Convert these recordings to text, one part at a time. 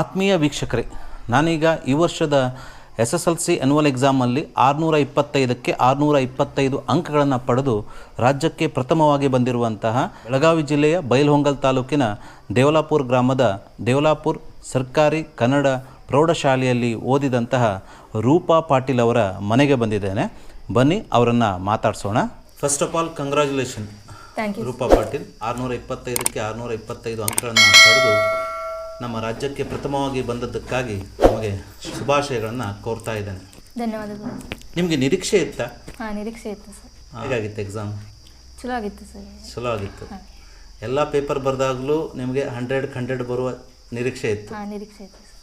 ಆತ್ಮೀಯ ವೀಕ್ಷಕರೇ ನಾನೀಗ ಈ ವರ್ಷದ S S L C annual ಎಕ್ಸಾಮಲ್ಲಿ ಆರುನೂರ ಇಪ್ಪತ್ತೈದಕ್ಕೆ ಆರುನೂರ ಇಪ್ಪತ್ತೈದು ಅಂಕಗಳನ್ನು ಪಡೆದು ರಾಜ್ಯಕ್ಕೆ ಪ್ರಥಮವಾಗಿ ಬಂದಿರುವಂತಹ ಬೆಳಗಾವಿ ಜಿಲ್ಲೆಯ ಬೈಲ್ಹೊಂಗಲ್ ತಾಲೂಕಿನ ದೇವಲಾಪುರ ಗ್ರಾಮದ ದೇವಲಾಪುರ್ ಸರ್ಕಾರಿ ಕನ್ನಡ ಪ್ರೌಢಶಾಲೆಯಲ್ಲಿ ಓದಿದಂತಹ ರೂಪಾ ಪಾಟೀಲ್ ಅವರ ಮನೆಗೆ ಬಂದಿದ್ದೇನೆ. ಬನ್ನಿ ಅವರನ್ನು ಮಾತಾಡಿಸೋಣ. First of all congratulation Rupa Patil. ಆರುನೂರ ಇಪ್ಪತ್ತೈದಕ್ಕೆ ಆರುನೂರ ಇಪ್ಪತ್ತೈದು ಅಂಕಗಳನ್ನು ಪಡೆದು ನಮ್ಮ ರಾಜ್ಯಕ್ಕೆ ಪ್ರಥಮವಾಗಿ ಬಂದದ್ದಕ್ಕಾಗಿ ನಮಗೆ ಶುಭಾಶಯಗಳನ್ನು ಕೋರ್ತಾ ಇದ್ದೇನೆ. ಧನ್ಯವಾದಗಳು. ನಿಮಗೆ ನಿರೀಕ್ಷೆ ಇತ್ತಾ? ಹಾಂ ನಿರೀಕ್ಷೆ ಇತ್ತು ಸರ್. ಹೇಗಾಗಿತ್ತು ಎಕ್ಸಾಮ್ ಚಲೋ ಆಗಿತ್ತು ಸರ್. ಚಲೋ ಆಗಿತ್ತು. ಎಲ್ಲ ಪೇಪರ್ ಬರೆದಾಗಲೂ ನಿಮಗೆ ಹಂಡ್ರೆಡ್ ಹಂಡ್ರೆಡ್ ಬರುವ ನಿರೀಕ್ಷೆ ಇತ್ತು. ಹಾಂ ನಿರೀಕ್ಷೆ ಇತ್ತು ಸರ್.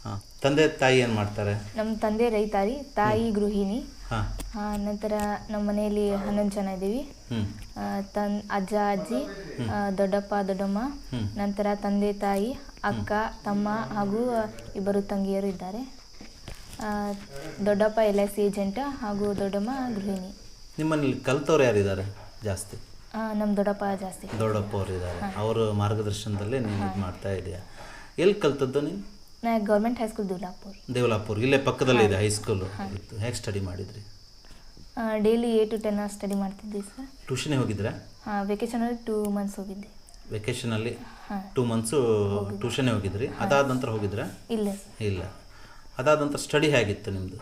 ತಂದೆ ತಾಯಿ ಏನು ಮಾಡ್ತಾರೆ? ನಮ್ಮ ತಂದೆ ರೈತಾರಿ ತಾಯಿ ಗೃಹಿಣಿ. ಹಾಂ. ನಂತರ ನಮ್ಮ ಮನೆಯಲ್ಲಿ ಹನ್ನೊಂದು ಜನ ಇದ್ದೀವಿ. ಹ್ಞೂ ಆ, ತನ್ ಅಜ್ಜ ಅಜ್ಜಿ ಆ, ದೊಡ್ಡಪ್ಪ ದೊಡ್ಡಮ್ಮ. ನಂತರ ತಂದೆ ತಾಯಿ ಅಕ್ಕ ತಮ್ಮ ಹಾಗೂ ಇಬ್ಬರು ತಂಗಿಯರು ಇದ್ದಾರೆ. ಆ, ದೊಡ್ಡಪ್ಪ ಎಲ್ ಐ ಸಿ ಏಜೆಂಟ ಹಾಗೂ ದೊಡ್ಡಮ್ಮ ಗೃಹಿಣಿ. ನಿಮ್ಮಲ್ಲಿ ಕಲ್ತವ್ರು ಯಾರಿದ್ದಾರೆ ಜಾಸ್ತಿ? ನಮ್ಮ ದೊಡ್ಡಪ್ಪ ಜಾಸ್ತಿ. ದೊಡ್ಡಪ್ಪ ಅವರು ಇದ್ದಾರೆ ಅವರ ಮಾರ್ಗದರ್ಶನದಲ್ಲಿ ನೀನು ಇದು ಮಾಡ್ತಾ ಇದೆಯಾ. ಎಲ್ಲಿ ಕಲ್ತದ್ದು ನೀನು? ನಾ ಗೌರ್ಮೆಂಟ್ ಹೈಸ್ಕೂಲ್ ದೇವಲಾಪುರ್. ದೇವಲಾಪುರ್. ಇಲ್ಲೇ ಪಕ್ಕದಲ್ಲೇ ಇದೆ ಹೈಸ್ಕೂಲು. ಹೇಗೆ ಸ್ಟಡಿ ಮಾಡಿದ್ರಿ? Daily eight to ten hours study ಮಾಡ್ತಿದ್ವಿ ಸರ್ ಟ್ಯೂಷನ್ಗೆ ಹೋಗಿದ್ರಾ? ಹಾಂ ವೆಕೇಷನಲ್ಲಿ ಟೂ ಮಂತ್ಸ್ ಹೋಗಿದ್ದೆ. ವೆಕೇಷನಲ್ಲಿ ಹಾಂ. ಟೂ ಮಂತ್ಸು ಟ್ಯೂಷನ್ಗೆ ಹೋಗಿದ್ರಿ. ಅದಾದ ನಂತರ ಹೋಗಿದ್ರಾ? ಇಲ್ಲ ಸರ್ ಇಲ್ಲ. ಅದಾದ ನಂತರ ಸ್ಟಡಿ ಹೇಗಿತ್ತು ನಿಮ್ಮದು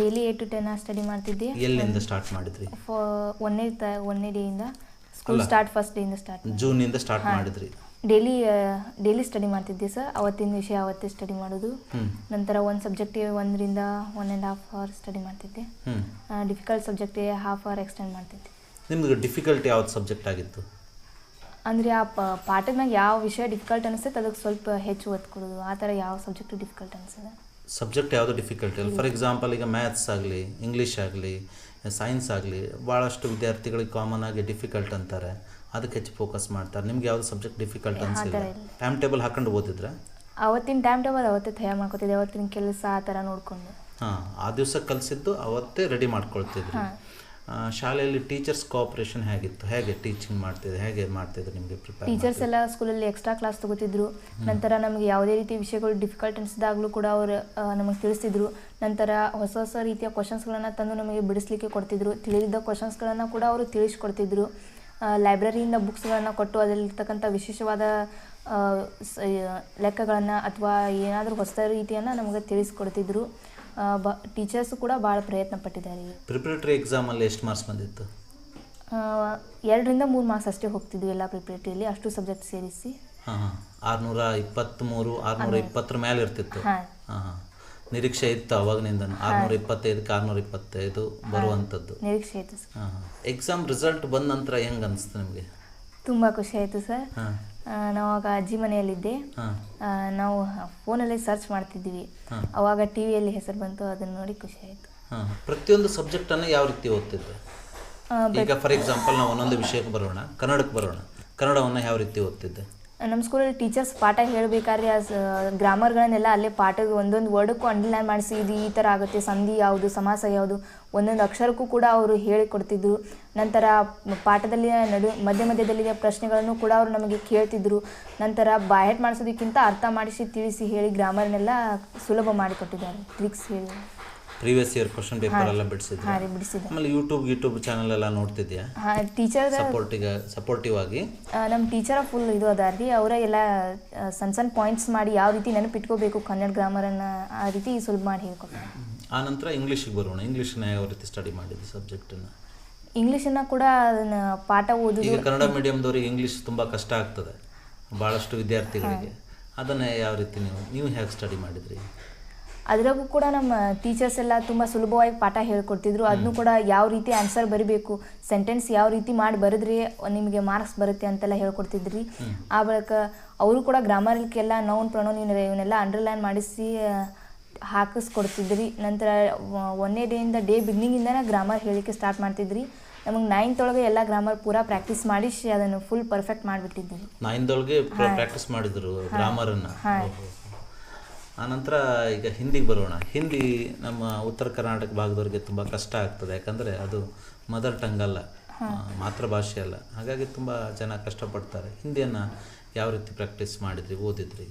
daily eight to ten hours study ಮಾಡ್ತಿದ್ದೆ ಎಲ್ಲಿಂದ ಸ್ಟಾರ್ಟ್ ಮಾಡಿದ್ರಿ? ಫ ಒಂದನೇ ಡೇ ಇಂದ ಡೇಯಿಂದ ಸ್ಕೂಲ್ ಸ್ಟಾರ್ಟ್ ಫಸ್ಟ್ ಡೇ ಇಂದ ಸ್ಟಾರ್ಟ್ ಜೂನಿಂದ ಸ್ಟಾರ್ಟ್ ಮಾಡಿದ್ರಿ. ಡೈಲಿ ಡೈಲಿ ಸ್ಟಡಿ ಮಾಡ್ತಿದ್ದೆ ಸರ್ ಅವತ್ತಿನ ವಿಷಯ ಅವತ್ತೇ ಸ್ಟಡಿ ಮಾಡೋದು. ನಂತರ ಒಂದು ಸಬ್ಜೆಕ್ಟಿಗೆ ಒಂದರಿಂದ one and half hour study ಮಾಡ್ತಿದ್ದೆ. ಡಿಫಿಕಲ್ಟ್ ಸಬ್ಜೆಕ್ಟಿಗೆ ಹಾಫ್ ಅವರ್ ಎಕ್ಸ್ಟೆಂಡ್ ಮಾಡ್ತಿದ್ದೆ. ನಿಮ್ಗೆ ಡಿಫಿಕಲ್ಟ್ ಯಾವ್ದು ಸಬ್ಜೆಕ್ಟ್ ಆಗಿತ್ತು? ಅಂದರೆ ಆ ಪ ಪಾಠದ ಮ್ಯಾಗ ಯಾವ ವಿಷಯ ಡಿಫಿಕಲ್ಟ್ ಅನಿಸುತ್ತೆ ಅದಕ್ಕೆ ಸ್ವಲ್ಪ ಹೆಚ್ಚು ಒತ್ತು ಕೊಡೋದು. ಆ ಥರ ಯಾವ ಸಬ್ಜೆಕ್ಟ್ ಡಿಫಿಕಲ್ಟ್ ಅನಿಸ್ತದೆ ಸಬ್ಜೆಕ್ಟ್ ಯಾವುದು ಡಿಫಿಕಲ್ಟ್ ಇಲ್ಲ ಫಾರ್ ಎಕ್ಸಾಂಪಲ್ ಈಗ ಮ್ಯಾಥ್ಸ್ ಆಗಲಿ ಇಂಗ್ಲೀಷ್ ಆಗಲಿ ಸೈನ್ಸ್ ಆಗಲಿ ಭಾಳಷ್ಟು ವಿದ್ಯಾರ್ಥಿಗಳಿಗೆ ಕಾಮನ್ ಆಗಿ ಡಿಫಿಕಲ್ಟ್ ಅಂತಾರೆ. ಅದಕ್ಕೆ ಹೆಚ್ಚು ಫೋಕಸ್ ಮಾಡ್ತಾರೆ. ನಿಮ್ಗೆ ಯಾವ್ದು ಸಬ್ಜೆಕ್ಟ್ ಡಿಫಿಕಲ್ಟ್ ಅನ್ಸಿಲ್ಲ. ಟೈಮ್ ಟೇಬಲ್ ಹಾಕೊಂಡು ಓದಿದ್ರೆ? ಅವತ್ತಿನ ಟೈಮ್ ಟೇಬಲ್ ಅವತ್ತೇ ತಯಾರು ಮಾಡ್ಕೊತಿದ್ದೆ. ಅವತ್ತಿನ ಕೆಲಸ ಆ ಥರ ನೋಡಿಕೊಂಡು. ಹಾಂ ಆ ದಿವಸ ಕಲಿಸಿದ್ದು ಅವತ್ತೇ ರೆಡಿ ಮಾಡ್ಕೊಳ್ತಿದ್ರು. ಶಾಲೆಯಲ್ಲಿ ಟೀಚರ್ಸ್ ಕೋಆಪರೇಷನ್ ಹೇಗಿತ್ತು? ಹೇಗೆ ಟೀಚಿಂಗ್ ಮಾಡ್ತಿದ್ರು ಹೇಗೆ ಮಾಡ್ತಿದ್ರು ನಿಮಗೆ ಪ್ರಿಪೇರ್ ಟೀಚರ್ಸ್ ಎಲ್ಲ ಸ್ಕೂಲಲ್ಲಿ ಎಕ್ಸ್ಟ್ರಾ ಕ್ಲಾಸ್ ತಗೋತಿದ್ರು. ನಂತರ ನಮಗೆ ಯಾವುದೇ ರೀತಿ ವಿಷಯಗಳು ಡಿಫಿಕಲ್ಟ್ ಅನಿಸಿದಾಗಲೂ ಕೂಡ ಅವರು ನಮಗೆ ತಿಳಿಸ್ತಿದ್ರು. ನಂತರ ಹೊಸ ಹೊಸ ರೀತಿಯ ಕ್ವಶನ್ಸ್ಗಳನ್ನು ತಂದು ನಮಗೆ ಬಿಡಿಸ್ಲಿಕ್ಕೆ ಕೊಡ್ತಿದ್ರು. ತಿಳಿದಿದ್ದ ಕ್ವಶನ್ಸ್ಗಳನ್ನು ಕೂಡ ಅವರು ತಿಳಿಸ್ಕೊಡ್ತಿದ್ರು. ಲೈಬ್ರರಿಯಿಂದ ಬುಕ್ಸ್ಗಳನ್ನು ಕೊಟ್ಟು ಅದರಲ್ಲಿರ್ತಕ್ಕಂಥ ವಿಶೇಷವಾದ ಸ- ಲೆಕ್ಕಗಳನ್ನು ಅಥವಾ ಏನಾದರೂ ಹೊಸ ರೀತಿಯನ್ನು ನಮಗೆ ತಿಳಿಸ್ಕೊಡ್ತಿದ್ರು. ಬ ಟೀಚರ್ಸು ಕೂಡ ಭಾಳ ಪ್ರಯತ್ನ ಪಟ್ಟಿದ್ದಾರೆ. ಪ್ರಿಪರೇಟರಿ ಎಕ್ಸಾಮಲ್ಲಿ ಎಷ್ಟು ಮಾರ್ಕ್ಸ್ ಬಂದಿತ್ತು? ಎರಡರಿಂದ ಮೂರು ಮಾರ್ಕ್ಸ್ ಅಷ್ಟೇ ಹೋಗ್ತಿದ್ವಿ ಎಲ್ಲ ಪ್ರಿಪ್ರೇಟರಿಯಲ್ಲಿ ಅಷ್ಟು ಸಬ್ಜೆಕ್ಟ್ ಸೇರಿಸಿ. ಹಾಂ ಹಾಂ. ಆರುನೂರ ಇಪ್ಪತ್ತ್ಮೂರು ಆರುನೂರ ಇಪ್ಪತ್ತರ ಮೇಲೆ ಇರ್ತಿತ್ತು. ಹಾಂ ಹಾಂ. ನಿರೀಕ್ಷೆ ಇತ್ತು ಅವಾಗನಿಂದ ಆರ್ನೂರ ಇಪ್ಪತ್ತೈದಕ್ಕೆ ಆರ್ನೂರ ಇಪ್ಪತ್ತೈದು ಬರುವಂಥದ್ದು. ನಿರೀಕ್ಷೆ ಇತ್ತು ಸರ್. ಎಕ್ಸಾಮ್ ರಿಸಲ್ಟ್ ಬಂದ ನಂತರ ಹೆಂಗೆ ಅನಿಸ್ತು ನಿಮಗೆ? ತುಂಬ ಖುಷಿ ಆಯಿತು ಸರ್. ನಾವು ಆಗ ಅಜ್ಜಿ ಮನೆಯಲ್ಲಿದ್ದೆ. ನಾವು ಫೋನಲ್ಲಿ ಸರ್ಚ್ ಮಾಡ್ತಿದ್ವಿ. ಅವಾಗ ಟಿ ವಿಯಲ್ಲಿ ಹೆಸರು ಬಂತು ಅದನ್ನು ನೋಡಿ ಖುಷಿ ಆಯಿತು. ಪ್ರತಿಯೊಂದು ಸಬ್ಜೆಕ್ಟನ್ನು ಯಾವ ರೀತಿ ಓದ್ತಿದ್ದೆ? ಈಗ ಫಾರ್ ಎಕ್ಸಾಂಪಲ್ ನಾವು ಒಂದೊಂದು ವಿಷಯಕ್ಕೆ ಬರೋಣ. ಕನ್ನಡಕ್ಕೆ ಬರೋಣ. ಕನ್ನಡವನ್ನು ಯಾವ ರೀತಿ ಓದ್ತಿದ್ದೆ? ನಮ್ಮ ಸ್ಕೂಲಲ್ಲಿ ಟೀಚರ್ಸ್ ಪಾಠ ಹೇಳಬೇಕಾದ್ರೆ ಆ, ಗ್ರಾಮರ್ಗಳನ್ನೆಲ್ಲ ಅಲ್ಲೇ ಪಾಠದ ಒಂದೊಂದು ವರ್ಡಕ್ಕೂ ಅಂಡರ್ಲೈನ್ ಮಾಡಿಸಿ ಇದು ಈ ಥರ ಆಗುತ್ತೆ, ಸಂಧಿ ಯಾವುದು, ಸಮಾಸ ಯಾವುದು ಒಂದೊಂದು ಅಕ್ಷರಕ್ಕೂ ಕೂಡ ಅವರು ಹೇಳಿಕೊಡ್ತಿದ್ರು. ನಂತರ ಪಾಠದಲ್ಲಿ ನಡು, ಮಧ್ಯ ಮಧ್ಯದಲ್ಲಿ ಪ್ರಶ್ನೆಗಳನ್ನು ಕೂಡ ಅವರು ನಮಗೆ ಕೇಳ್ತಿದ್ರು. ನಂತರ ಬಾಯಟ್ ಮಾಡಿಸೋದಕ್ಕಿಂತ ಅರ್ಥ ಮಾಡಿಸಿ, ತಿಳಿಸಿ ಹೇಳಿ ಗ್ರಾಮರ್ನೆಲ್ಲ ಸುಲಭ ಮಾಡಿಕೊಟ್ಟಿದ್ದಾರೆ. ಟ್ರಿಕ್ಸ್ ಹೇಳಿ. ಪ್ರೀವಿಯಸ್ ಇಯರ್ ಕ್ವಶನ್ ಪೇಪರ್ ಎಲ್ಲ ಬಿಡಿಸಿದ್ರು. ಹಾಂ ರೀ ಬಿಡಿಸಿದ್ದಾರೆ ಆಮೇಲೆ ಯೂಟ್ಯೂಬ್ ಯೂಟ್ಯೂಬ್ ಚಾನಲ್ ಎಲ್ಲ ನೋಡ್ತಿದ್ಯಾ? ಹಾಂ ಟೀಚರ್ ಸಪೋರ್ಟಿಗೆ ಸಪೋರ್ಟಿವ್ ಆಗಿ? ನಮ್ಮ ಟೀಚರ ಫುಲ್ ಇದು ಅದಾರ ರೀ. ಅವರೇ ಎಲ್ಲ ಸಣ್ಣ ಸಣ್ಣ ಪಾಯಿಂಟ್ಸ್ ಮಾಡಿ ಯಾವ ರೀತಿ ನೆನಪಿಟ್ಕೋಬೇಕು ಕನ್ನಡ ಗ್ರಾಮರನ್ನು ಆ ರೀತಿ ಸುಲಭ ಮಾಡಿ ಹೇಳ್ಕೊಡ್ತಾರೆ ಆ ನಂತರ ಇಂಗ್ಲೀಷಿಗೆ ಬರೋಣ. ಇಂಗ್ಲೀಷನ್ನ ಯಾವ ರೀತಿ ಸ್ಟಡಿ ಮಾಡಿದ್ದು ಸಬ್ಜೆಕ್ಟನ್ನು ಇಂಗ್ಲೀಷನ್ನು ಕೂಡ ಅದನ್ನ ಪಾಠ ಓದೋದು. ಈಗ ಕನ್ನಡ ಮೀಡಿಯಮ್ದವ್ರಿಗೆ ಇಂಗ್ಲೀಷ್ ತುಂಬ ಕಷ್ಟ ಆಗ್ತದೆ. ಭಾಳಷ್ಟು ವಿದ್ಯಾರ್ಥಿಗಳಿಗೆ. ಅದನ್ನು ಯಾವ ರೀತಿ ನೀವು ನೀವು ಹೇಗೆ ಸ್ಟಡಿ ಮಾಡಿದ್ರಿ? ಅದ್ರಾಗೂ ಕೂಡ ನಮ್ಮ ಟೀಚರ್ಸ್ ಎಲ್ಲ ತುಂಬ ಸುಲಭವಾಗಿ ಪಾಠ ಹೇಳ್ಕೊಡ್ತಿದ್ರು. ಅದನ್ನು ಕೂಡ ಯಾವ ರೀತಿ ಆನ್ಸರ್ ಬರಿಬೇಕು ಸೆಂಟೆನ್ಸ್ ಯಾವ ರೀತಿ ಮಾಡಿ ಬರೆದ್ರೆ ನಿಮಗೆ ಮಾರ್ಕ್ಸ್ ಬರುತ್ತೆ ಅಂತೆಲ್ಲ ಹೇಳ್ಕೊಡ್ತಿದ್ರಿ. ಆ ಬಳಿಕ ಅವರು ಕೂಡ ಗ್ರಾಮರ್ಕ್ಕೆಲ್ಲ ನೌನ್ ಪ್ರೊನೌನ್ ಇವನ್ನ ಇವನ್ನೆಲ್ಲ ಅಂಡರ್ಲೈನ್ ಮಾಡಿಸಿ ಹಾಕಿಸ್ಕೊಡ್ತಿದ್ರಿ. ನಂತರ ಒಂದೇ ಒಂದನೇ ಡೇಯಿಂದ ಡೇ ಬಿಗ್ನಿಂಗಿಂದನೇ ಗ್ರಾಮರ್ ಹೇಳಲಿಕ್ಕೆ ಸ್ಟಾರ್ಟ್ ಮಾಡ್ತಿದ್ರಿ. ನಮಗೆ ನೈನ್ತ್ ಒಳಗೆ ಎಲ್ಲ ಗ್ರಾಮರ್ ಪೂರಾ ಪ್ರಾಕ್ಟೀಸ್ ಮಾಡಿಸಿ ಅದನ್ನು ಫುಲ್ ಪರ್ಫೆಕ್ಟ್ ಮಾಡಿಬಿಟ್ಟಿದ್ದೀವಿ. ನೈನ್ತ್ ಒಳಗೆ ಪ್ರಾಕ್ಟೀಸ್ ಮಾಡಿದ್ರು ಗ್ರಾಮರನ್ನು ಆನಂತರ ಈಗ ಹಿಂದಿಗೆ ಬರೋಣ. ಹಿಂದಿ ನಮ್ಮ ಉತ್ತರ ಕರ್ನಾಟಕ ಭಾಗದವ್ರಿಗೆ ತುಂಬ ಕಷ್ಟ ಆಗ್ತದೆ. ಯಾಕಂದರೆ ಅದು ಮದರ್ ಟಂಗ್ ಅಲ್ಲ ಮಾತೃಭಾಷೆ ಅಲ್ಲ. ಹಾಗಾಗಿ ತುಂಬ ಜನ ಕಷ್ಟಪಡ್ತಾರೆ. ಹಿಂದಿಯನ್ನು ಯಾವ ರೀತಿ ಪ್ರಾಕ್ಟೀಸ್ ಮಾಡಿದ್ರಿ ಓದಿದ್ರಿ?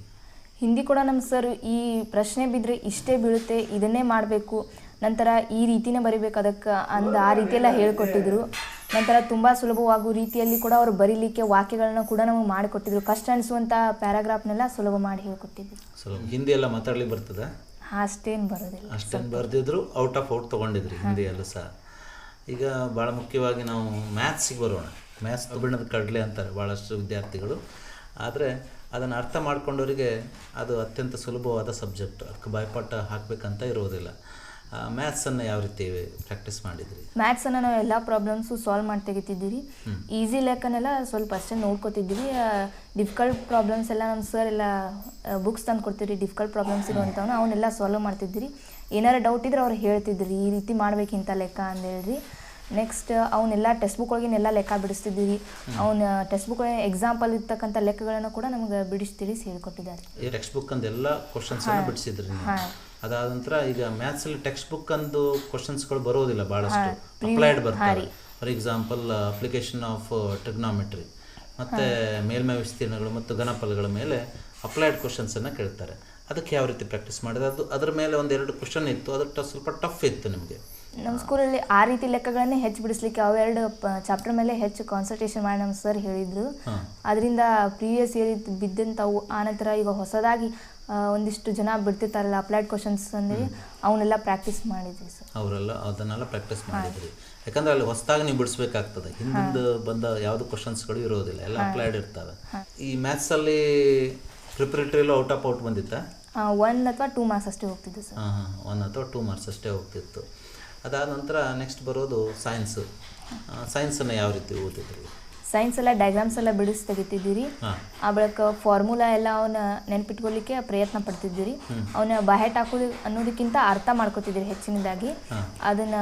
ಹಿಂದಿ ಕೂಡ ನಮ್ಮ ಸರ್ ಈ ಪ್ರಶ್ನೆ ಬಿದ್ದರೆ ಇಷ್ಟೇ ಬೀಳುತ್ತೆ. ಇದನ್ನೇ ಮಾಡಬೇಕು. ನಂತರ ಈ ರೀತಿನೇ ಬರಿಬೇಕು ಅದಕ್ಕೆ ಅಂದ ಆ ರೀತಿಯೆಲ್ಲ ಹೇಳ್ಕೊಟ್ಟಿದ್ರು. ನಂತರ ತುಂಬ ಸುಲಭವಾಗುವ ರೀತಿಯಲ್ಲಿ ಕೂಡ ಅವರು ಬರೀಲಿಕ್ಕೆ ವಾಕ್ಯಗಳನ್ನ ಕೂಡ ನಮಗೆ ಮಾಡಿಕೊಟ್ಟಿದ್ರು. ಕಷ್ಟ ಅನಿಸುವಂಥ ಪ್ಯಾರಾಗ್ರಾಫ್ನೆಲ್ಲ ಸುಲಭ ಮಾಡಿ ಹೇಳ್ಕೊಟ್ಟಿದ್ರು. ಹಿಂದಿ ಎಲ್ಲ ಮಾತಾಡ್ಲಿಕ್ಕೆ ಬರ್ತದ? ಅಷ್ಟೇನು ಬರೋದಿಲ್ಲ. ಅಷ್ಟೇನು ಬರೆದಿದ್ರು ಔಟ್ ಆಫ್ ಔಟ್ ತೊಗೊಂಡಿದ್ರಿ ಹಿಂದಿಯಲ್ಲೂ ಸಹ. ಈಗ ಭಾಳ ಮುಖ್ಯವಾಗಿ ನಾವು ಮ್ಯಾಥ್ಸಿಗೆ ಬರೋಣ. ಮ್ಯಾಥ್ಸ್ ಕಬ್ಬಿಣದ ಕಡಲೆ ಅಂತಾರೆ ಭಾಳಷ್ಟು ವಿದ್ಯಾರ್ಥಿಗಳು. ಆದರೆ ಅದನ್ನು ಅರ್ಥ ಮಾಡ್ಕೊಂಡವರಿಗೆ ಅದು ಅತ್ಯಂತ ಸುಲಭವಾದ ಸಬ್ಜೆಕ್ಟ್. ಅದಕ್ಕೆ ಬಾಯ್ಪಾಠ ಹಾಕಬೇಕಂತ ಇರೋದಿಲ್ಲ. ಮ್ಯಾಥ್ಸನ್ನು ಯಾವ ರೀತಿ ಪ್ರಾಕ್ಟೀಸ್ ಮಾಡಿದ್ರಿ? ಮ್ಯಾಥ್ಸನ್ನು ನಾವು ಎಲ್ಲ ಪ್ರಾಬ್ಲಮ್ಸು ಸಾಲ್ವ್ ಮಾಡಿ ತೆಗಿತಿದ್ದೀವಿ ಈಸಿ ಲೆಕ್ಕನೆಲ್ಲ ಸ್ವಲ್ಪ ಅಷ್ಟೇ ನೋಡ್ಕೋತಿದ್ವಿ ಡಿಫಿಕಲ್ಟ್ ಪ್ರಾಬ್ಲಮ್ಸ್ ಎಲ್ಲ ನಮ್ಮ ಸರ್ ಎಲ್ಲ ಬುಕ್ಸ್ ತಂದು ಕೊಡ್ತೀರಿ. ಡಿಫಿಕಲ್ಟ್ ಪ್ರಾಬ್ಲಮ್ಸ್ ಇರುವಂಥವ್ನ ಅವನ್ನೆಲ್ಲ ಸಾಲ್ವ್ ಮಾಡ್ತಿದ್ದೀರಿ. ಏನಾರು ಡೌಟ್ ಇದ್ರೆ ಅವ್ರು ಹೇಳ್ತಿದ್ರಿ ಈ ರೀತಿ ಮಾಡ್ಬೇಕಿಂತ ಲೆಕ್ಕ ಅಂದೇಳಿ ನೆಕ್ಸ್ಟ್ ಅವನ್ನೆಲ್ಲ ಟೆಕ್ಸ್ಟ್ ಬುಕ್ ಒಳಗಿನೆಲ್ಲ ಲೆಕ್ಕ ಬಿಡಿಸ್ತಿದ್ದೀರಿ. ಅವನ ಟೆಕ್ಸ್ಟ್ ಬುಕ್ ಎಕ್ಸಾಂಪಲ್ ಇರ್ತಕ್ಕಂಥ ಲೆಕ್ಕಗಳನ್ನು ಕೂಡ ನಮಗೆ ಬಿಡಿಸ್ತೀರಿ ಹೇಳ್ಕೊಟ್ಟಿದ್ದಾರೆ ಟೆಕ್ಸ್ಟ್ ಬುಕ್ ಅಂದೆಲ್ಲ ಕ್ವಶನ್ಸನ್ನು ಬಿಡಿಸಿದ್ರಿ ಹಾಂ. ಅದಾದ ನಂತರ ಈಗ ಮ್ಯಾಥ್ಸಲ್ಲಿ ಟೆಕ್ಸ್ಟ್ ಬುಕ್ ಅಂದು ಕ್ವಶನ್ಸ್ಗಳು ಬರೋದಿಲ್ಲ ಭಾಳಷ್ಟು ಅಪ್ಲೈಡ್ ಬರ್ತಾರೆ for example application of trigonometry ಮತ್ತೆ ಮೇಲ್ಮೈ ವಿಸ್ತೀರ್ಣಗಳು ಮತ್ತು ಘನಫಲಗಳ ಮೇಲೆ ಅಪ್ಲೈಡ್ ಕ್ವಶನ್ಸನ್ನು ಕೇಳ್ತಾರೆ. ಅದಕ್ಕೆ ಯಾವ ರೀತಿ ಪ್ರಾಕ್ಟೀಸ್ ಮಾಡಿದ್ರೆ ಅದು ಅದರ ಮೇಲೆ ಒಂದೆರಡು ಕ್ವಶನ್ ಇತ್ತು. ಅದು ಸ್ವಲ್ಪ ಟಫ್ ಇತ್ತು ನಿಮಗೆ. ನಮ್ಮ ಸ್ಕೂಲಲ್ಲಿ ಆ ರೀತಿ ಲೆಕ್ಕಗಳನ್ನೇ ಹೆಚ್ಚು ಬಿಡಿಸ್ಲಿಕ್ಕೆ ಅವೆರಡು ಚಾಪ್ಟರ್ ಮೇಲೆ ಹೆಚ್ಚು ಕಾನ್ಸಂಟ್ರೇಷನ್ ಮಾಡಿ ನಮ್ಮ ಸರ್ ಹೇಳಿದ್ರು. ಅದರಿಂದ ಪ್ರೀವಿಯಸ್ ಇಯರ್ ಬಿದ್ದಂಥವು. ಆನಂತರ ಈಗ ಹೊಸದಾಗಿ ಒಂದಿಷ್ಟು ಜನ ಬಿಡ್ತಿರ್ತಾರಲ್ಲ ಅಪ್ಲೈಡ್ ಕ್ವಶನ್ಸ್ ಅಂದರೆ ಅವನ್ನೆಲ್ಲ ಪ್ರಾಕ್ಟೀಸ್ ಮಾಡಿದ್ವಿ ಸರ್ ಅವರೆಲ್ಲ ಅದನ್ನೆಲ್ಲ ಪ್ರಾಕ್ಟೀಸ್ ಮಾಡಿದ್ರಿ. ಯಾಕಂದ್ರೆ ಅಲ್ಲಿ ಹೊಸದಾಗಿ ನೀವು ಬಿಡಿಸ್ಬೇಕಾಗ್ತದೆ. ಹಿಂದಿಂದ ಬಂದ ಯಾವುದು ಕ್ವಶನ್ಸ್ಗಳು ಇರೋದಿಲ್ಲ. ಎಲ್ಲ ಅಪ್ಲೈಡ್ ಇರ್ತವೆ. ಈ ಮ್ಯಾಥ್ಸಲ್ಲಿ ಪ್ರಿಪರೇಟರಿಲು ಔಟ್ ಆಫ್ ಔಟ್ ಬಂದಿತ್ತಾ? ಒನ್ ಅಥವಾ ಟೂ ಮಾರ್ಕ್ಸ್ ಅಷ್ಟೇ ಹೋಗ್ತಿದ್ದೆ ಸರ್ ಹಾಂ ಹಾಂ. ಒನ್ ಅಥವಾ ಟೂ ಮಾರ್ಕ್ಸ್ ಅಷ್ಟೇ ಹೋಗ್ತಿತ್ತು. ಅದಾದ ನಂತರ ನೆಕ್ಸ್ಟ್ ಬರೋದು ಸೈನ್ಸು ಸೈನ್ಸನ್ನು ಯಾವ ರೀತಿ ಓದಿದ್ರಿ ಸೈನ್ಸ್ ಎಲ್ಲ ಡಯಾಗ್ರಾಮ್ಸ್ ಎಲ್ಲ ಬಿಡಿಸಿ ತೆಗಿತಿದ್ದೀರಿ. ಆ ಬಳಿಕ ಫಾರ್ಮುಲಾ ಎಲ್ಲ ಅವನ ನೆನಪಿಟ್ಕೊಳ್ಳಿಕ್ಕೆ ಪ್ರಯತ್ನ ಪಡ್ತಿದ್ದೀರಿ. ಅವನ ಬಾಹೆಟ್ ಹಾಕೋದು ಅನ್ನೋದಕ್ಕಿಂತ ಅರ್ಥ ಮಾಡ್ಕೋತಿದ್ದೀರಿ ಹೆಚ್ಚಿನದಾಗಿ. ಅದನ್ನ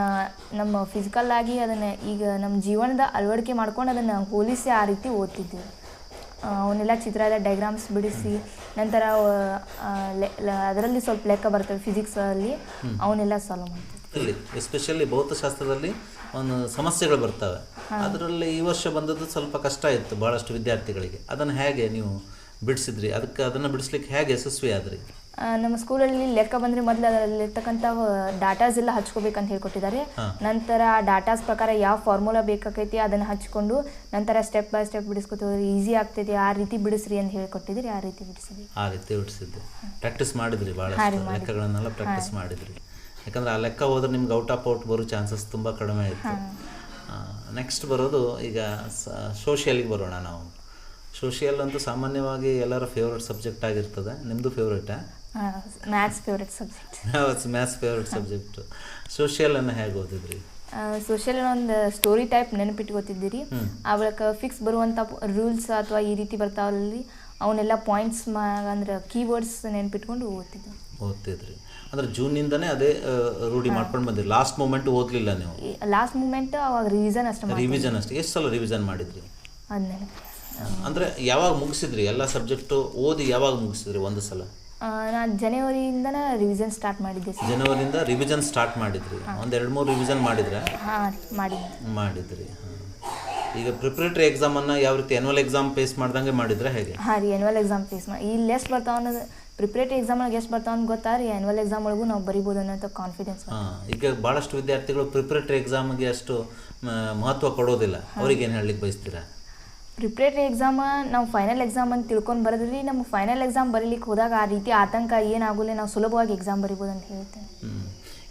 ನಮ್ಮ ಫಿಸಿಕಲ್ ಆಗಿ ಅದನ್ನ ಈಗ ನಮ್ಮ ಜೀವನದ ಅಳವಡಿಕೆ ಮಾಡ್ಕೊಂಡು ಅದನ್ನ ಹೋಲಿಸಿ ಆ ರೀತಿ ಓದ್ತಿದ್ದೀವಿ. ಅವನ್ನೆಲ್ಲ ಚಿತ್ರ ಎಲ್ಲ ಡಯಾಗ್ರಾಮ್ಸ್ ಬಿಡಿಸಿ ನಂತರ ಅದರಲ್ಲಿ ಸ್ವಲ್ಪ ಲೆಕ್ಕ ಬರ್ತವೆ ಫಿಸಿಕ್ಸಲ್ಲಿ ಅವನ್ನೆಲ್ಲ ಸಾಲ್ವ್ ಮಾಡ್ತೀವಿ ಎಸ್ಪೆಷಲಿ ಭೌತಶಾಸ್ತ್ರದಲ್ಲಿ ಒಂದು ಸಮಸ್ಯೆಗಳು ಬರ್ತವೆ. ಅದರಲ್ಲಿ ಈ ವರ್ಷ ಬಂದದ್ದು ಸ್ವಲ್ಪ ಕಷ್ಟ ಇತ್ತು ಬಹಳಷ್ಟು ವಿದ್ಯಾರ್ಥಿಗಳಿಗೆ. ಅದನ್ನು ಹೇಗೆ ನೀವು ಬಿಡಿಸಿದ್ರಿ? ಅದಕ್ಕೆ ಅದನ್ನು ಬಿಡಿಸ್ಲಿಕ್ಕೆ ಹೇಗೆ ಯಶಸ್ವಿ ಆದ್ರಿ ನಮ್ಮ ಸ್ಕೂಲಲ್ಲಿ ಲೆಕ್ಕ ಬಂದರೆ ಮೊದಲು ಅದರಲ್ಲಿರ್ತಕ್ಕಂಥ ಡಾಟಾಸ್ ಎಲ್ಲ ಹಚ್ಕೋಬೇಕಂತ ಹೇಳ್ಕೊಟ್ಟಿದ್ದಾರೆ. ನಂತರ ಆ ಡಾಟಾಸ್ ಪ್ರಕಾರ ಯಾವ ಫಾರ್ಮುಲಾ ಬೇಕಾಗೈತಿ ಅದನ್ನು ಹಚ್ಕೊಂಡು ನಂತರ ಸ್ಟೆಪ್ ಬೈ ಸ್ಟೆಪ್ ಬಿಡಿಸ್ಕೊತ ಈಸಿ ಆಗ್ತೈತಿ. ಆ ರೀತಿ ಬಿಡಿಸ್ರಿ ಅಂತ ಹೇಳ್ಕೊಟ್ಟಿದ್ರಿ ಆ ರೀತಿ ಬಿಡಿಸಿದ್ರಿ ಆ ರೀತಿ ಬಿಡಿಸಿದ್ದೆ ಪ್ರಾಕ್ಟೀಸ್ ಮಾಡಿದ್ರಿ ಭಾಳ ಲೆಕ್ಕಗಳನ್ನೆಲ್ಲ ಪ್ರಾಕ್ಟೀಸ್ ಮಾಡಿದ್ರಿ. ಯಾಕಂದ್ರೆ ಆ ಲೆಕ್ಕ ಹೋದ್ರೆ ನಿಮ್ಗೆ ಔಟ್ ಆಫ್ ಔಟ್ ಬರೋ ಚಾನ್ಸಸ್ ತುಂಬ ಕಡಿಮೆ ಇತ್ತು. ನೆಕ್ಸ್ಟ್ ಬರೋದು ಈಗ ಸೋಷಿಯಲ್ಗೆ ಬರೋಣ ನಾವು. ಸೋಷಿಯಲ್ ಅಂತೂ ಸಾಮಾನ್ಯವಾಗಿ ಎಲ್ಲರ ಫೇವ್ರೆಟ್ ಸಬ್ಜೆಕ್ಟ್ ಆಗಿರ್ತದೆ. ನಿಮ್ಮದು ಫೇವ್ರೇಟಾ maths favourite subject maths favourite subject ಸೋಷಿಯಲನ್ನು ಹೇಗೆ ಓದಿದ್ರಿ? ಸೋಷಿಯಲ್ ಒಂದು ಸ್ಟೋರಿ ಟೈಪ್ ನೆನಪಿಟ್ಕೋತಿದ್ದೀರಿ ಆ ಬಳಿಕ ಫಿಕ್ಸ್ ಬರುವಂಥ ರೂಲ್ಸ್ ಅಥವಾ ಈ ರೀತಿ ಬರ್ತಾವಲ್ಲಿ ಅವನ್ನೆಲ್ಲ ಪಾಯಿಂಟ್ಸ್ ಮಾ ಅಂದ್ರೆ ಕೀವರ್ಡ್ಸ್ ನೆನಪಿಟ್ಕೊಂಡು ಓದ್ತಿದ್ದೆ. ಓದ್ತಿದ್ರಿ. ಅಂದ್ರೆ ಜೂನಿಂದನೇ ಅದೇ ರೂಢಿ ಮಾಡ್ಕೊಂಡು ಬಂದಿರಿ. ಲಾಸ್ಟ್ ಮೂಮೆಂಟ್ ಓದಲಿಲ್ಲ ನೀವು? ಲಾಸ್ಟ್ ಮೂಮೆಂಟ್ ಅವಾಗ ರಿವಿಷನ್ ಅಷ್ಟೇ ರಿವಿಷನ್ ಅಷ್ಟೇ. ಎಷ್ಟು ಸಲ ರಿವಿಷನ್ ಮಾಡಿದ್ರಿ? ಅಂದ್ರೆ ಯಾವಾಗ ಮುಗಿಸಿದ್ರಿ? ಎಲ್ಲ ಸಬ್ಜೆಕ್ಟು ಓದಿ ಯಾವಾಗ ಮುಗಿಸಿದ್ರಿ ಒಂದು ಸಲ? ನಾನು ಜನವರಿಯಿಂದನೇ ರಿವಿಷನ್ ಸ್ಟಾರ್ಟ್ ಮಾಡಿದ್ದೆ ಜನವರಿಯಿಂದ ರಿವಿಷನ್ ಸ್ಟಾರ್ಟ್ ಮಾಡಿದ್ರಿ. ಒಂದು ಎರಡು ಮೂರು ರಿವಿಷನ್ ಮಾಡಿದ್ರೆ? ಮಾಡಿದ್ರಿ ಈಗ ಈಗ ಎಕ್ಸಾಮ್ ಎಕ್ಸಾಮನ್ನು ಯಾವ ರೀತಿ ಅನ್ಯುವಲ್ ಎಕ್ಸಾಮ್ ಫೇಸ್ ಮಾಡ್ದಂಗೆ ಮಾಡಿದ್ರೆ ಹೇಗೆ? ಹಾಂ ರೀ ಎಕ್ಸಾಮ್ ಫೇಸ್ ಮಾಡಿ ಇಲ್ಲಿ ಎಷ್ಟು ಬರ್ತಾವ ಅನ್ನೋದು ಪ್ರಿಪ್ರೇಟರಿ ಎಕ್ಸಾಮ್ ಒಳಗೆ ಎಷ್ಟು ಬರ್ತಾವ ಅಂತ ಗೊತ್ತಾ ರೀ? ಆ್ಯನ್ಯುವಲ್ ಎಕ್ಸಾಮ್ ಒಳಗೂ ನಾವು ಬರಿಬೋದು ಅನ್ನೋ ಕಾನ್ಫಿಡೆನ್ಸ್ ಹಾಂ ಈಗ ಭಾಳಷ್ಟು ವಿದ್ಯಾರ್ಥಿಗಳು ಪ್ರಿಪ್ರೇಟರಿ ಎಕ್ಸಾಮ್ಗೆ ಅಷ್ಟು ಮಹತ್ವ ಕೊಡೋದಿಲ್ಲ. ಅವ್ರಿಗೆ ಏನು ಹೇಳಲಿಕ್ಕೆ ಬಯಸ್ತೀರಾ? ಪ್ರಿಪ್ರೇಟರಿ ಎಕ್ಸಾಮ್ ನಾವು ಫೈನಲ್ ಎಕ್ಸಾಮ್ ಅಂತ ತಿಳ್ಕೊಂಡು ಬರೆದ್ರಿ ನಮ್ಗೆ ಫೈನಲ್ ಎಕ್ಸಾಮ್ ಬರೀಲಿಕ್ಕೆ ಹೋದಾಗ ಆ ರೀತಿ ಆತಂಕ ಏನಾಗಲಿ ನಾವು ಸುಲಭವಾಗಿ ಎಕ್ಸಾಮ್ ಬರಿಬೋದು ಅಂತ ಹೇಳ್ತೇನೆ.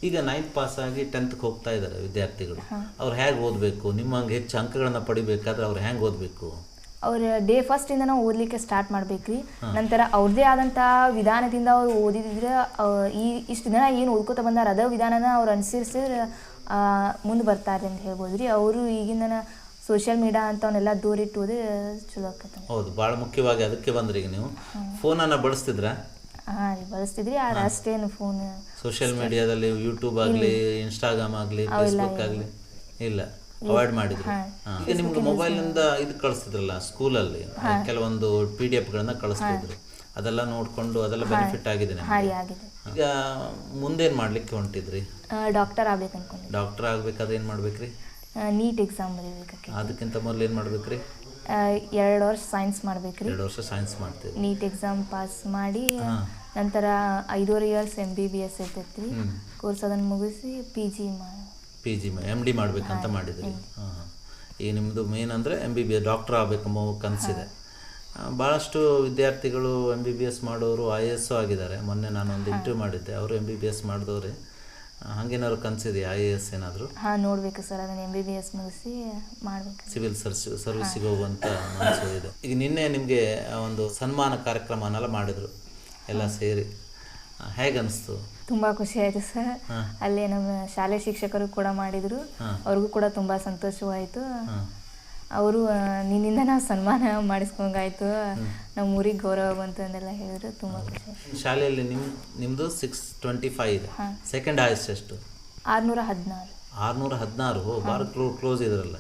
ಈಗ ನೈನ್ತ್ ಪಾಸ್ ಆಗಿ ಟೆಂತ್ಗೆ ಹೋಗ್ತಾ ಇದ್ದಾರೆ ವಿದ್ಯಾರ್ಥಿಗಳು. ಅವ್ರು ಹೇಗೆ ಓದಬೇಕು? ನಿಮ್ಮ ಹಂಗೆ ಹೆಚ್ಚು ಅಂಕಗಳನ್ನು ಪಡಿಬೇಕಾದ್ರೆ ಅವ್ರು ಹೆಂಗೆ ಓದಬೇಕು? ಅವ್ರ ಡೇ ಫಸ್ಟಿಂದ ನಾವು ಓದ್ಲಿಕ್ಕೆ ಸ್ಟಾರ್ಟ್ ಮಾಡ್ಬೇಕ್ರಿ. ನಂತರ ಅವ್ರದೇ ಆದಂಥ ವಿಧಾನದಿಂದ ಅವ್ರು ಓದಿದ್ರೆ ಈ ಇಷ್ಟು ದಿನ ಏನು ಓದ್ಕೋತ ಬಂದಾರ ಅದ ವಿಧಾನನ ಅವ್ರು ಅನುಸರಿಸಿದ್ರೆ ಮುಂದೆ ಬರ್ತಾರೆ ಅಂತ ಹೇಳ್ಬೋದು ರೀ ಅವರು ಈಗಿನ ಸೋಷಿಯಲ್ ಮೀಡಿಯಾ ಅಂತವನ್ನೆಲ್ಲ ದೂರ ಓದಿ ಚಲೋ ಆಕತ್ತ. ಹೌದು ಭಾಳ ಮುಖ್ಯವಾಗಿ ಅದಕ್ಕೆ ಬಂದ್ರಿ ಈಗ ನೀವು. ಫೋನನ್ನು ಬಳಸ್ತಿದ್ರ? ಹಾಂ ರೀ ಬಳಸ್ತಿದ್ರಿ. ಆದ್ರೆ ಅಷ್ಟೇನು ಫೋನ್ ಸೋಷಿಯಲ್ ಮೀಡಿಯಾದಲ್ಲಿ ಯೂಟ್ಯೂಬ್ ಆಗಲಿ ಇನ್ಸ್ಟಾಗ್ರಾಮ್ ಆಗಲಿ ಫೇಸ್ಬುಕ್ ಆಗಲಿ ಇಲ್ಲ. ಅವಾಯ್ಡ್ ಮಾಡಿದ್ರು. ಈಗ ನಿಮ್ಗೆ ಮೊಬೈಲಿಂದ ಇದು ಕಳಿಸ್ತಿದ್ರಲ್ಲ ಸ್ಕೂಲಲ್ಲಿ ಕೆಲವೊಂದು ಪಿ ಡಿ ಎಫ್ಗಳನ್ನ ಕಳಿಸ್ತಿದ್ರು ಅದೆಲ್ಲ ನೋಡ್ಕೊಂಡು ಅದೆಲ್ಲ ಬೆನಿಫಿಟ್ ಆಗಿದೆ ಈಗ ಮುಂದೇನ್ ಮಾಡ್ಲಿಕ್ಕೆ ಹೊಂಟಿದ್ರಿ? ಡಾಕ್ಟರ್ ಆಗ್ಬೇಕು ಅನ್ಕೊಂಡು ಡಾಕ್ಟರ್ ಆಗ್ಬೇಕಾದ್ರೆ ಏನ್ ಮಾಡ್ಬೇಕ್ರಿ? ನೀಟ್ ಎಕ್ಸಾಮ್ ಬರೀಬೇಕಾಗಿ ಅದಕ್ಕಿಂತ ಮೊದಲು ಏನು ಮಾಡ್ಬೇಕ್ರಿ? ಎರಡು ವರ್ಷ ಸೈನ್ಸ್ ಮಾಡ್ಬೇಕ್ರಿ. ಎರಡು ವರ್ಷ ಸೈನ್ಸ್ ಮಾಡ್ತೀವಿ ನೀಟ್ ಎಕ್ಸಾಮ್ ಪಾಸ್ ಮಾಡಿ. ನಂತರ ಐದೂವರೆ years M B B S ಇರ್ತೈತ್ರಿ. Course ಅದನ್ನು ಮುಗಿಸಿ ಪಿ ಜಿ ಮಾಡಿ ಪಿ ಜಿ ಎಂ ಡಿ ಮಾಡಬೇಕಂತ ಮಾಡಿದ್ರಿ. ಹಾಂ ಈಗ ನಿಮ್ಮದು ಮೇನ್ ಅಂದರೆ M B B S doctor ಆಗಬೇಕೆಂಬ ಕನಸಿದೆ. ಭಾಳಷ್ಟು ವಿದ್ಯಾರ್ಥಿಗಳು ಎಂ ಬಿ ಬಿ ಎಸ್ ಮಾಡೋರು ಐ ಎ ಎಸ್ಸು ಆಗಿದ್ದಾರೆ. ಮೊನ್ನೆ ನಾನು ಒಂದು ಇಂಟರ್ವ್ಯೂ ಮಾಡಿದ್ದೆ. ಅವರು ಎಂ ಬಿ ಬಿ ಎಸ್ ಮಾಡಿದವ್ರೆ. ಹಂಗೇನಾದ್ರು ಕನಸಿದೆಯಾ ಐ ಎ ಎಸ್ ಏನಾದರೂ? ಹಾಂ ನೋಡಬೇಕು ಸರ್. ಅದನ್ನು ಎಂ ಬಿ ಬಿ ಎಸ್ ಮುಗಿಸಿ ಮಾಡಬೇಕು. ಸಿವಿಲ್ ಸರ್ವಿಸ್ ಸರ್ವಿಸಿಗೆ ಹೋಗುವಂಥ ಮನಸ್ಸು ಇದೆ. ಈಗ ನಿನ್ನೆ ನಿಮಗೆ ಒಂದು ಸನ್ಮಾನ ಕಾರ್ಯಕ್ರಮನೆಲ್ಲ ಮಾಡಿದರು. ಎಲ್ಲ ಸೇರಿ. ಹೇಗೆ ಅನಿಸ್ತು ತುಂಬ ಖುಷಿ ಆಯಿತು ಸರ್. ಅಲ್ಲಿ ನಮ್ಮ ಶಾಲೆ ಶಿಕ್ಷಕರು ಕೂಡ ಮಾಡಿದ್ರು. ಅವ್ರಿಗೂ ಕೂಡ ತುಂಬಾ ಸಂತೋಷವಾಯಿತು. ಅವರು ನಿನ್ನಿಂದ ನಾವು ಸನ್ಮಾನ ಮಾಡಿಸ್ಕೊಂಗಾಯ್ತು. ನಮ್ಮ ಊರಿಗೆ ಗೌರವ ಬಂತು ಅಂತೆಲ್ಲ ಹೇಳಿದ್ರು. ತುಂಬ ಖುಷಿ ಶಾಲೆಯಲ್ಲಿ ನಿಮ್ ನಿಮ್ಮದು ಸಿಕ್ಸ್ ಟ್ವೆಂಟಿ ಫೈವ್ ಇದೆ. ಸೆಕೆಂಡ್ ಹೈಯೆಸ್ಟ್ ಎಷ್ಟು? ಆರುನೂರ ಹದಿನಾರು. ಆರುನೂರ ಹದಿನಾರು. ಭಾಳ ಕ್ಲೋ ಕ್ಲೋಸ್ ಇದ್ರಲ್ಲ.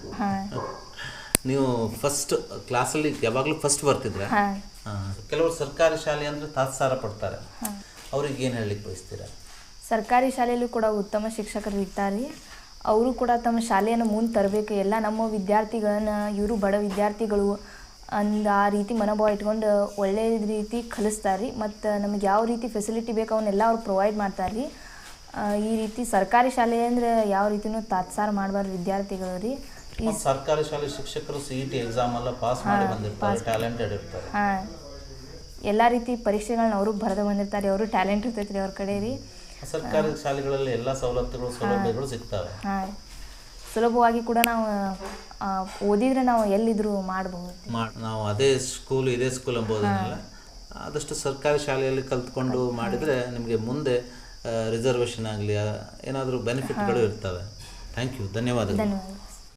ನೀವು ಫಸ್ಟ್ ಕ್ಲಾಸಲ್ಲಿ ಯಾವಾಗಲೂ ಫಸ್ಟ್ ಬರ್ತಿದ್ರೆ? ಕೆಲವರು ಸರ್ಕಾರಿ ಶಾಲೆ ಅಂದರೆ ತಾತ್ಸಾರ ಪಡ್ತಾರೆ. ಅವ್ರಿಗೆ ಏನು ಹೇಳಲಿಕ್ಕೆ ಬಯಸ್ತೀರಾ? ಸರ್ಕಾರಿ ಶಾಲೆಯಲ್ಲೂ ಕೂಡ ಉತ್ತಮ ಶಿಕ್ಷಕರು ಇರ್ತಾರೆ. ಅವರು ಕೂಡ ತಮ್ಮ ಶಾಲೆಯನ್ನು ಮುಂದೆ ತರಬೇಕು. ಎಲ್ಲ ನಮ್ಮ ವಿದ್ಯಾರ್ಥಿಗಳನ್ನ ಇವರು ಬಡ ವಿದ್ಯಾರ್ಥಿಗಳು ಅಂದ ಆ ರೀತಿ ಮನೋಭಾವ ಇಟ್ಕೊಂಡು ಒಳ್ಳೆಯ ರೀತಿ ಕಲಿಸ್ತಾರೆ. ಮತ್ತು ನಮಗೆ ಯಾವ ರೀತಿ ಫೆಸಿಲಿಟಿ ಬೇಕು ಅವನ್ನೆಲ್ಲ ಅವ್ರು ಪ್ರೊವೈಡ್ ಮಾಡ್ತಾರೆ. ರೀ ಈ ರೀತಿ ಸರ್ಕಾರಿ ಶಾಲೆ ಅಂದರೆ ಯಾವ ರೀತಿನೂ ತಾತ್ಸಾರ ಮಾಡಬಾರ್ದು ವಿದ್ಯಾರ್ಥಿಗಳು ರೀ. ಈ ಸರ್ಕಾರಿ ಶಾಲೆ ಶಿಕ್ಷಕರು ಸಿ ಇ ಟಿ ಎಕ್ಸಾಮ್ ಎಲ್ಲ ಪಾಸ್ ಮಾಡಿ ಬಂದಿರ್ತಾರೆ ಟ್ಯಾಲೆಂಟೆಡ್ ಇರ್ತಾರೆ. ಹಾಂ. ಎಲ್ಲ ರೀತಿ ಪರೀಕ್ಷೆಗಳನ್ನ ಅವರು ಬರೆದು ಬಂದಿರ್ತಾರೆ. ಅವರು ಟ್ಯಾಲೆಂಟ್ ಇರ್ತೈತೆ ರೀ ಅವ್ರ ಕಡೆ ರೀ. ಸರ್ಕಾರಿ ಶಾಲೆಗಳಲ್ಲಿ ಎಲ್ಲ ಸವಲತ್ತುಗಳು ಸೌಲಭ್ಯಗಳು ಸಿಗ್ತವೆ. ಸುಲಭವಾಗಿ ಕೂಡ ನಾವು ಓದಿದ್ರೆ ನಾವು ಎಲ್ಲಿದ್ರು ಮಾಡಬಹುದು. ನಾವು ಅದೇ ಸ್ಕೂಲ್ ಇದೇ ಸ್ಕೂಲ್ ಎಂಬುದನ್ನೆಲ್ಲ ಆದಷ್ಟು ಸರ್ಕಾರಿ ಶಾಲೆಯಲ್ಲಿ ಕಲ್ತ್ಕೊಂಡು ಮಾಡಿದರೆ ನಿಮಗೆ ಮುಂದೆ ರಿಸರ್ವೇಷನ್ ಆಗಲಿ ಏನಾದರೂ ಬೆನಿಫಿಟ್ಗಳು ಇರ್ತವೆ. ಥ್ಯಾಂಕ್ ಯು ಧನ್ಯವಾದಗಳು. ಧನ್ಯವಾದ